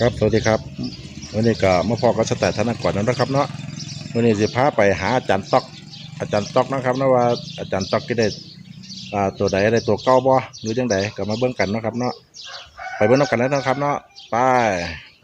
ครับสวัสดีครับวันนี้ก็มาพอกับสแตทธนกรนะครับเนาะวันนี้สิพาไปหาอาจารย์ตอก อาจารย์ตอกนะครับนะว่าอาจารย์ตอกที่ได้อ่าตัวใดได้ตัวเก้าบ่หรือจังใดก็มาเบิ่งกันเนาะครับเนาะไปเบิ่งนำกันแล้วนะครับเนาะไป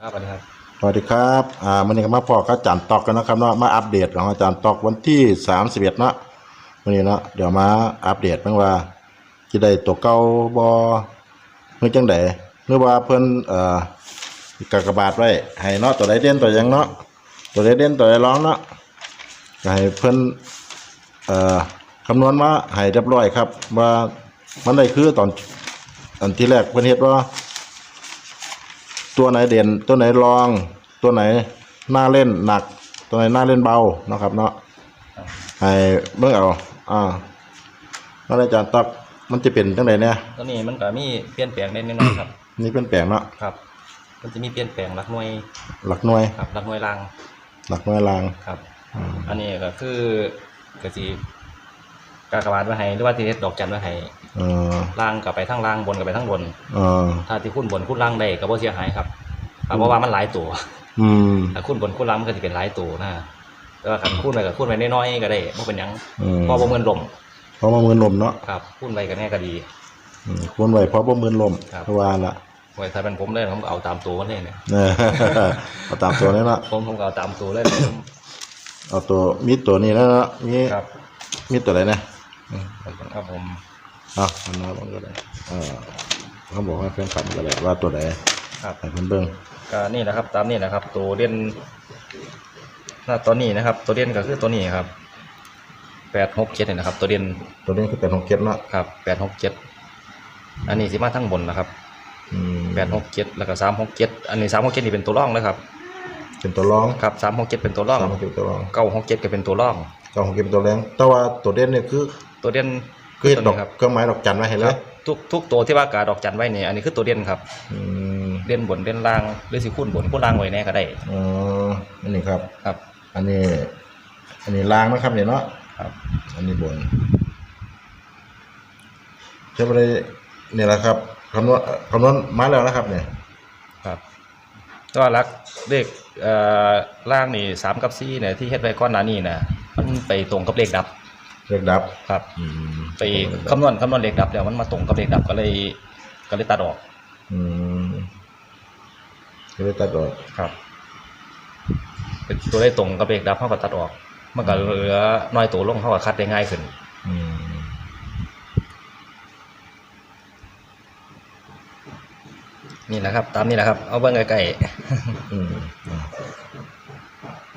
ครับสวัสดีครับสวัสดีครับอ่าวันนี้ก็มาพอกับอาจารย์ตอกกันนะครับเนาะมาอัปเดตของอาจารย์ตอกวันที่31เนาะวันนี้เนาะเดี๋ยวมาอัปเดตเพิ่งว่าจะได้ตัวเก้าบ่หรือจังใดหรือว่าเพิ่นเอ่อ กากบาทไว้ให้เนาะตัวใดเด่นตัวหยังเนาะตัวใดเด่นตัวใดร้องเนาะก็ให้เพิ่นเอ่อคำนวณมาให้เรียบร้อยครับ ว่ามันได้คือตอนอันที่แรกเพิ่นเฮ็ดว่า ตัวไหนเด่น ตัวไหนรอง ตัวไหนน่าเล่นหนัก ตัวไหนน่าเล่นเบาเนาะครับเนาะให้เบิ่งเอาอ่าแล้วอาจารย์ตักมันจะเป็นจังไดเนี่ยตอนนี้มันก็มีเปลี่ยนแปลงได้นิดหน่อยครับ นี่เป็นแปลงเนาะครับ มันจะมีเปลี่ยนแปลงหลักหน่วยหลักหน่วย ครับหลักหน่วยรางหลักหน่วยราง ครับ อืม อันนี้ก็คือกสิกากบาทไว้ให้หรือว่าที่เฮ็ดดอกจันไว้ให้เออล่างกับไปทั้งล่างบนกับไปทั้งบน เออถ้าที่คุ้นบนคุ้นล่างได้ก็บ่เสียหายครับครับเพราะว่ามันหลายตัวอืมถ้าคุ้นบนคุ้นล่างมันก็จะเป็นหลายตัวนะแต่ว่าคันคุ้นไปก็คุ้นไปน้อยๆก็ได้บ่เป็นหยังอืมพอบ่เหมือนลมเพราะว่ามือลมเนาะครับคุ้นไปก็แน่ก็ดี อืมควรไว้เพราะว่ามือลมครับ เพราะว่าละ ไว้ถ้าเป็นผมเลยผมก็เอาตามตัวมันเลยเนี่ยเออเอาตามตัวนี้เนาะผมผมก็เอาตามตัวเลยเอาตัวมีตัวนี้แล้วเนาะมีครับมีตัวไหนเนี่ยครับผมอะมันมาบ้างก็ได้เออเขาบอกว่าแฟนคลับก็ได้ว่าตัวไหนครับให้เพิ่นเบิ่งก็นี่นะครับ ตามนี่นะครับ ตัวเด่นหน้าตัวนี้นะครับ ตัวเด่นก็คือตัวนี้ครับแปดหกเจ็ดเนี่ยนะครับ ตัวเด่นตัวนี้คือเป็นหกเจ็ดเนาะครับแปดหกเจ็ดอันนี้สิมาทั้งบนนะครับอืม แปดหกเจ็ดแล้วก็สามหกเจ็ดอันนี้สามหกเจ็ดนี่เป็นตัวร่องนะครับ เป็นตัวรองครับสามหกเจ็ดเป็นตัวร่องสามหกเจ็ดเป็นตัวรองเก้าหกเจ็ดก็เป็นตัวร่องเก้าหกเจ็ดเป็นตัวแรงแต่ว่าตัวเด่นเนี่ยคือตัวเด่นคือตัวดอกนี้ครับเครื่องไม้ดอกจันไว้ให้คเลรัยบทุกทุกตัวที่ว่ากาดอกจันไว้เนี่ยอันนี้คือตัวเด่นครับอืมเด่นบนเด่นล่างหรือสิคูณบนคูณล่างไว้แน่ก็ได้อ๋ออันนี้ครับ ครับอันนี้ อันนี้ล่างนะครับเนี่ยเนาะ ครับ อันนี้บนจะไปได้เนี่ยแหละครับ คำนวณคำนวณมาแล้วนะครับ เนี่ยครับก็รักเลขเอ่อล่างนี่สามกับสี่เนี่ยที่เฮ็ดไว้ก้อนหน้านี้นะมันไปตรงกับเลขดับเรียกดับครับ อืมไปคำนวณคำนวณเลขดับแล้วมันมาตรงกับเลขดับก็เลยก็เลยตัดออกอืมก็เลยตัดออกครับ เป็นตัวได้ตรงกับเลขดับเขาก็ตัดออก มันก็เหลือน้อยตัวลงเขาก็คัดได้ง่ายขึ้น อืม นี่แหละครับ ตามนี้แหละครับ เอาเบิ้งใกล้อืมอ่า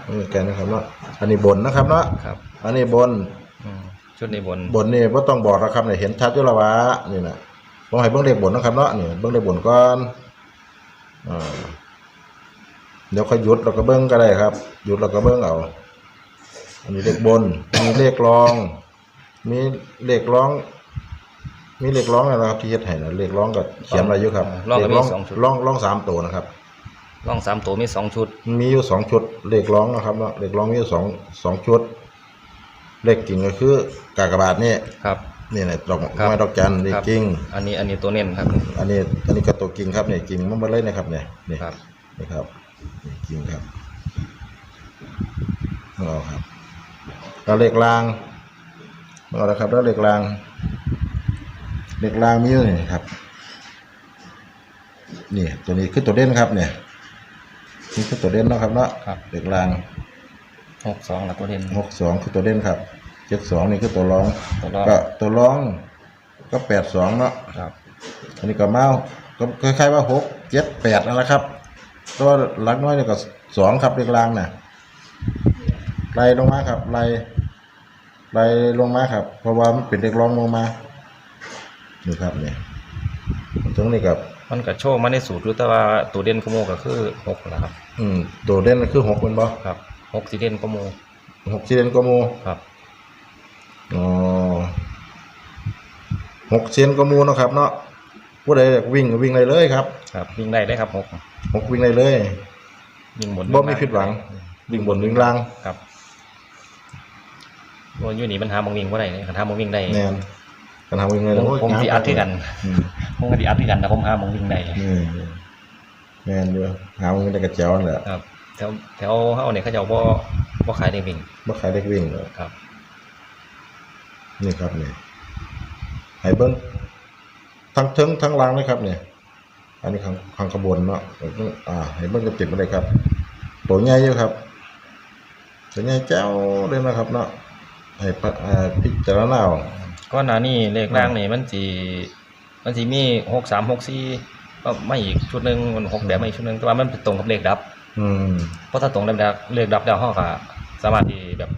นี่แกนะครับเนาะอันนี้บนนะครับเนาะๆครับอันนี้บนอืมชุดนี้บนบนนี่บ่ต้องบอกนะครับเนี่ยเห็นชัดอยู่และวะนี่นะผมให้เบิ่งเลขบนนะครับเนาะนี่เบิ่งเลขบนก่อนอ่าเดี๋ยวค่อยหยุดเราก็เบิ่งก็ได้ครับหยุดเราก็เบิ่งเอาอันนี้เลขบนมีเลขรอง มีเลขร้อง มีเลขร้องอะไรนะครับที่เฮ็ดให้นะเลขร้องก็เขียนไว้อยู่ครับรองก็เลมีขสองชุด ร้องร้องสามตัวนะครับ ร่องสามตัวมีสองชุด มีอยู่สองชุดเลขร้องนะครับเนาะเลขร้องมีอยู่สองสองชุดเลขกิ่งก็คือกากบาทนี่ครับ นี่แหละดอกครับ ไม้ดอกจันเลขครับกิ่งอันนี้อันนี้ตัวเน้นครับ อันนี้อันนี้ก็ตัวกิ่งครับเนี่ยกิ่งมันมาเลยนะครับเนี่ยนี่ครับ นี่ครับนี่กิ่งครับเอาครับแล้วเลขรางเอาละครับแล้วเลขราง เลขรางมีอยู่นี่ครับนี่ตัวนี้คือตัวเด่นครับเนี่ยนี่คือตัวเด่นเนาะครับเนาะครับเลขรางหกสองแล้วตัวเด่น หกสองคือตัวเด่นครับเจ็ดสองนี่คือตัวรองตัวรอง ก็ตัวรองก็แปดสองเนาะครับ อันนี้ก็เมาก็คล้ายๆว่าหกเจ็ดแปดนั่นแหละครับตัวหลักน้อยนี่ก็สองครับเลขล่างน่ะไล่ลงมาครับไล่ไล่ลงมาครับ เพราะว่ามันเป็นเลขรองลงมา นี่ครับเนี่ยตรงนี้ครับ มันก็โชว์มาในสูตรรู้แต่ว่าตัวเด่นก็โมก็คือหกนะครับ อืมตัวเด่นคือหกเป็นบ่ครับหกสีเด่นก็โมหกสี่เด่นก็โมครับอ๋อหกเซนก็มูเนาะครับ เนาะผู้ใดอยากวิ่งก็วิ่งเลยเลยครับ ครับ วิ่งได้ได้ครับหกหกวิ่งเลยเลยวิ่งบนบ่มีผิดหวัง วิ่งบนวิ่งล่างครับว่าอยู่นี่มันหามองวิ่งว่าได้คันหามองวิ่งได้แน่น กันทำวิ่งเลยผมโยผมสิอัดที่กันอืมผมก็สิอัดที่กันแต่ผมหามองวิ่งได้นี่แม่นอยู่หามันได้กระเจ้านั่นแหละครับแถวแถวเฮาเนี่ยเขาเจะบ่บ่ขายในวิ่งบ่ขายเด็กวิ่งเลยครับ นี่ครับนี่ให้เบิ่งทั้งเทิงทั้งหล่างเลยครับ เนี่ย อันนี้ข้างข้างขบวนเนาะอ่าให้เบิ่งเต็มๆมาเลยครับตัวใหญ่อยู่ครับตัวใหญ่แจ้วเลยนะครับ เนาะให้ปะอ่าพิจารณาเอา ก่อนหน้านี้เลขล่างนี่มันสิมันสิมี6 3 6 4ก็ไม่อีกชุดหนึงมันหกแบบมาอีกชุดหนึงแต่ว่ามันเป็นตรงกับเลขดับ อืมเพราะถ้าตรงกับเลขดับแล้วเฮาก็สามารถที่แบบ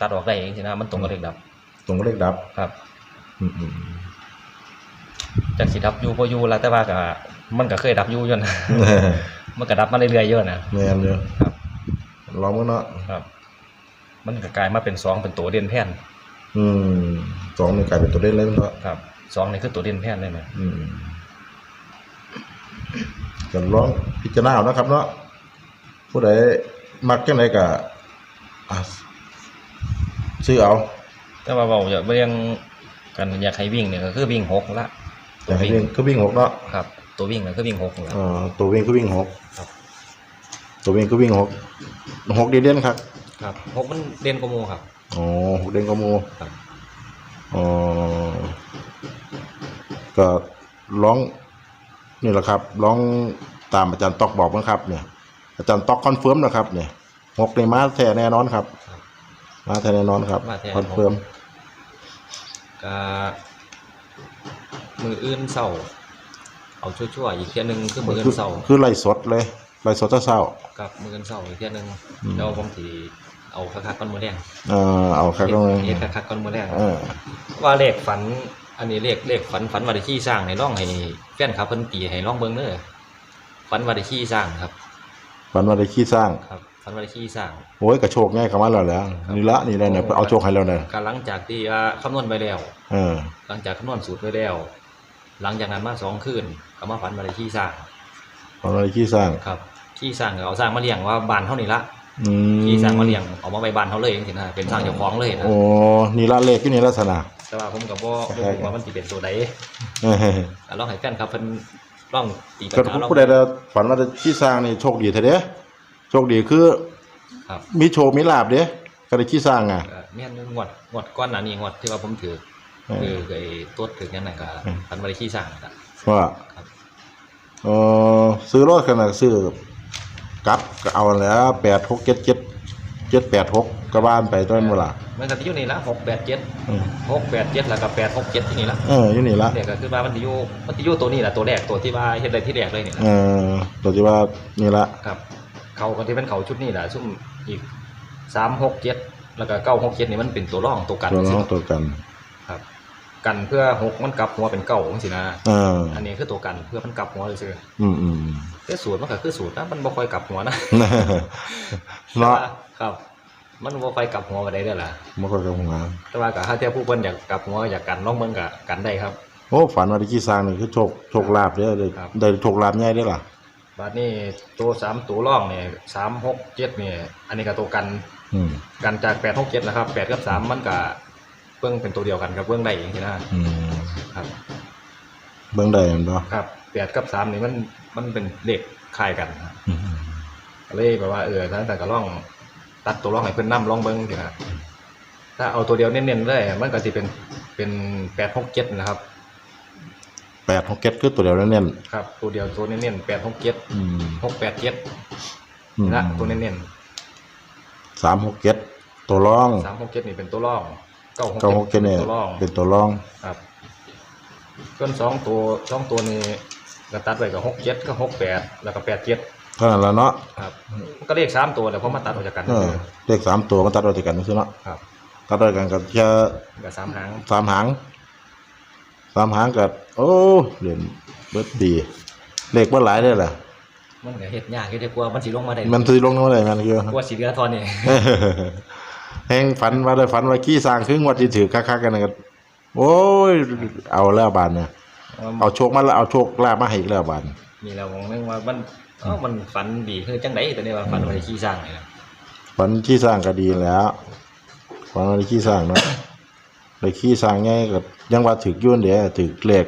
ตัดออกได้เองสินะมันตรงกับเลขดับ ตรงกับเลขดับครับอืมอืมจากสิดับอยู่บ่อยู่แล้วแต่ว่าก็มันก็เคยดับอยู่อยู่นะมันก็ดับมาเรื่อยๆเยอะนะแม่นอยู่ครับลองมั้งเนาะครับ มันก็กลายมาเป็นสองเป็นตัวเด่นแท่น อืมสองนี่กลายเป็นตัวเล่นเลยเนาะครับสองนี่คือตัวเด่นแท่นเลยนะอืมก็ลองพิจารณาเอานะครับ เนาะผู้ใดมักจังไดก็อะซื้อเอา แต่ว่าเราอยากเรียงกันอยากให้วิ่งเนี่ยก็คือวิ่งหกละอยากให้วิ่งคือวิ่งหกเนาะครับ ตัววิ่งก็คือวิ่งหกละเอ่อตัววิ่งคือวิ่งหกครับ ตัววิ่งคือวิ่งหกหกดีเด่นครับ ครับหกมันเด่นกว่าหมูครับ อ๋อหกเด่นก็มูครับอ๋อก็ร้องนี่แหละครับร้องตามอาจารย์ตอกบอกนะครับ เนี่ย อาจารย์ตอกคอนเฟิร์มนะครับ เนี่ยหกในมาแท้แน่นอนครับครับมาแท้แน่นอนครับมาแท้คอนเฟิร์มก็มืออื่นเศร้าเอาชั่วๆอีกเที่ยหนึงคือมืออื่นเศร้าคือไล่สดเลยไล่สดเศร้ากับมืออื่นเศร้าอีกเที่ยหนึงอืมแล้วผมสิ เอาคักๆก้อนมือแดงๆเอ่อเอาครับตรงนี้เฮ็ดคักๆก้อนมือแดงเออว่าเลขฝัน อันนี้เลขเลขฝันฝันว่าได้ขี้สร้างให้ร้องให้แฟนครับเพิ่นตีให้ร้องเบิ่งเด้อฝันว่าได้ขี้สร้างครับฝันว่าได้ขี้สร้างครับฝันว่าได้ขี้สร้างโอ้ยกระโชกง่ายเข้ามาแล้วแหละนี่ละนี่เลยเนี่ยเอาโชคให้แล้วเนี่ยก็หลังจากที่อ่าคำนวณไปแล้ว เออ หลังจากคำนวณสูตรไปแล้ว หลังจากนั้นมาสองคืนก็มาฝันว่าได้ขี้สร้างฝันว่าได้ขี้สร้างครับขี้สร้างก็เอาสร้างมาเลี้ยงว่าบ้านเท่านี้ละ อืมขี้สร้างมาเลี้ยงเอามาไว้บ้านเขาเลยจังซี่นะเป็นสร้างเจ้าของเลยนะโอ้นี่ละเลขที่นี่ลักษณะแต่ว่าผมก็บ่บ่รู้ว่ามันสิเป็นตัวใดเออก็ลองให้แฟนครับเพิ่นลองตีปัก็ญหาลองผู้ใดจะฝันว่าจะขี้สร้างนี่โชคดีเถอะเด้โชคดีคือครับมีโชคมีลาบเด้ก็ได้ขี้สร้างอะก็แม่นงวดงวดก้อนหน้านี้งวดที่ว่าผมถือเออคือไอ้ตัวถือนั่นน่ะก็อืมพันบริขี้สร้างนะครับว่าครับเออซื้อรถขนาดซื้อ กับก็เอาแล้วแปดหกเจ็ดเจ็ดเจ็ดแปดหกก็บ้านไปต้นเวลามันก็สิอยู่นี่ละหกแปดเจ็ดเออหกแปดเจ็ดแล้วก็แปดหกเจ็ดที่นี่ละเอออยู่นี่ละเนี่ยก็คือว่ามันสิอยู่มันสิอยู่ตัวนี้แหละตัวแรกตัวที่ว่าเฮ็ดได้ที่แรกเลยนี่เอนะอตัวที่ว่านี่ละครับ เขาก็ที่เป็นเขาชุดนี้แหละซุ่มอีกสามหกเจ็ดแล้วก็เก้าหกเจ็ดนี่มันเป็นตัวร่องตัวกันตัวน้สิองตัวกัน ครับ กันเพื่อหกมันกลับหัวเป็นเก้าจังซี่นะเอออันนี้คือตัวกันเพื่อมันกลับหัวซื่ออืมอืมๆแต่สูตรมันก็คือสูตรนะมันบ่ค่อยกลับหัวนะเนาะครับ มันบ่ค่อยกลับหัวไปได้เด้อล่ะมันก็กำงานแต่ว่าก็ถ้าเทียบผู้เพิ่นอยากกลับหัวอยากกันลองเบิ่งก็กันได้ครับโอ้ฝันว่าได้ขี้สร้างนี่คือโชคโชคลาภเด้อได้ครับได้โชคลาภใหญ่เด้อล่ะบัดนี้ตัวสามตัวร่องเนี่ยสามหกเจ็ดเนี่ยอันนี้ก็ตัวกันอืมกันจากแปดหกเจ็ดนะครับแปดกับสามมันก็ เบิ่งเป็นตัวเดียวกันครับเบิ่งได้อย่างนี้นะอืมครับเบิ่งได้แม่นบ่ครับแปดกับสามนี่มันมันเป็นเลขคล้ายกันอืมก็เลยแบบว่าเออถ้าแต่ก็ล่องตัดตัวร่องให้เพิ่นนํลองเบิ่งสินะถ้าเอาตัวเดียวเน้นๆเลยมันก็สิเป็นเป็นแปดหกเจ็ดนะครับแปดหกเจ็ดคือตัวเดียวเน้นครับ ตัวเดียวตัวเน้นๆแปดหกเจ็ดๆอืมหกแปดเจ็ดอืมนะตัวเน้นสามหกเจ็ดตัวรองๆสามหกเจ็ดนี่เป็นตัวร่อง เก้าหกเก้าหกเจ็ดเป็เนี่ยนตัวร่องเป็นตัวรองครับส่วนสองตัวสองตัวนี้ก็ตัดไว้กับหกเจ็ดก็หกแปดแล้วก็แปดเจ็ดเท่านั้นละเนาะครับมันก็เลขสามตัวแล้วเพราะมาตัดออกจากกันเออเลขสามตัวมันตัดออกจากกันซื่อเนาะครับตัดออกจากกันกับแค่กับสามหางสามหางสามหางกับโอ้เหรียญเบิดดีเลขเบิดหลายได้อล่ะมันก็เฮ็ดยากอยู่ที่กลัวมันสิลงมาได้มันซื้อลงน้ำอะไรมันคือกลัวสิเหลือทอนนี่ แหงฝันว่าได้ฝันว่าขี้สร้างครึ่งวัดที่ถือคักๆกันนะกันโอ้ย เอาแล้วบานเนี่ยเอาโชคมาแล้วเอาโชคลาภมาให้อีกแล้วบานมีแล้วมองนึงว่ามันเอ้ามันฝันดีคือจังไดแต่เนี่ยว่าฝันว่าได้ขี้สร้างนี่นะฝันขี้สร้างก็ดีแล้วฝันว่าได้ขี้สร้างเนาะได้ขี้สร้างไงก็ยังว่าถึกอยุ่นเดี๋ยวถึกเลข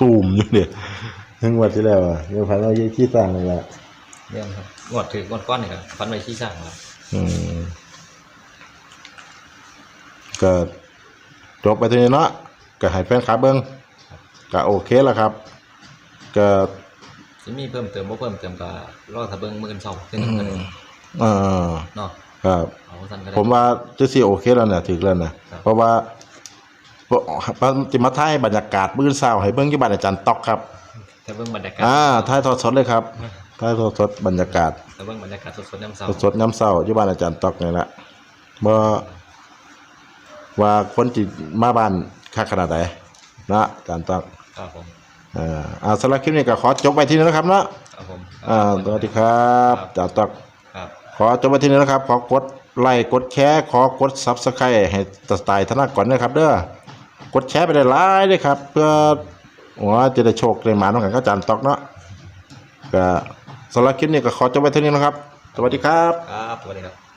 ตูมอยู่เดี๋ยวทั้งวันที่แล้วอะยังพันเรายี่ขี้สร้างเลยละเรื่องครับงวดถืองวดก้อนนี่ครับฟันไว้ขี้สร้างครับอืม ก็จบไปทีนี้เนาะก็ให้แฟนคลับเบิ้งก็โอเคแล้วครับ ก็สิมีเพิ่มเติมบ่เพิ่มเติมก็รอถ้าเบิ่งมื้ออื่นเช้าเที่ยงนึงก็ได้เอ่าเนาะครับเอาซั่นก็ได้ ผมว่าจะสิโอเคแล้วเนี่ยถึงแล้วนะครับ เพราะว่าเพราะเพราะจิมาถ่ายบรรยากาศมื้อเช้าให้เบิ่งที่บ้านอาจารย์ตอกครับ ถ้าเบิ่งบรรยากาศอ่าถ่ายทอดสดเลยครับถ่ายทอดสดบรรยากาศ ถ้าเบิ่งบรรยากาศสดๆยามเช้า สดๆน้ำเศร้าอยู่บ้านอาจารย์ตอกนี่แหละบ่ ว่าคนจิมาบ้านคักขนาดไหนนะอาจารย์ตอกครับผมเอ่าอ่าสำหรับคลิปนี้ก็ขอจบไปที่นี้นะครับเนาะครับผมอ่าสวัสดีครับอาจารย์ตอกครับ ขอจบไปที่นี้นะครับ ขอกดไลค์กดแชร์ขอกดซับสไครต์ให้สไตล์ธนากรนะครับ เด้อกดแชร์ไปได้หลายเลยครับ เพื่อว่าจะได้โชคได้หมาต้องกันก็อาจารย์ตอกเนาะก็สำหรับคลิปนี้ก็ขอจบไปที่นี้นะครับ สวัสดีครับ ครับสวัสดีครับ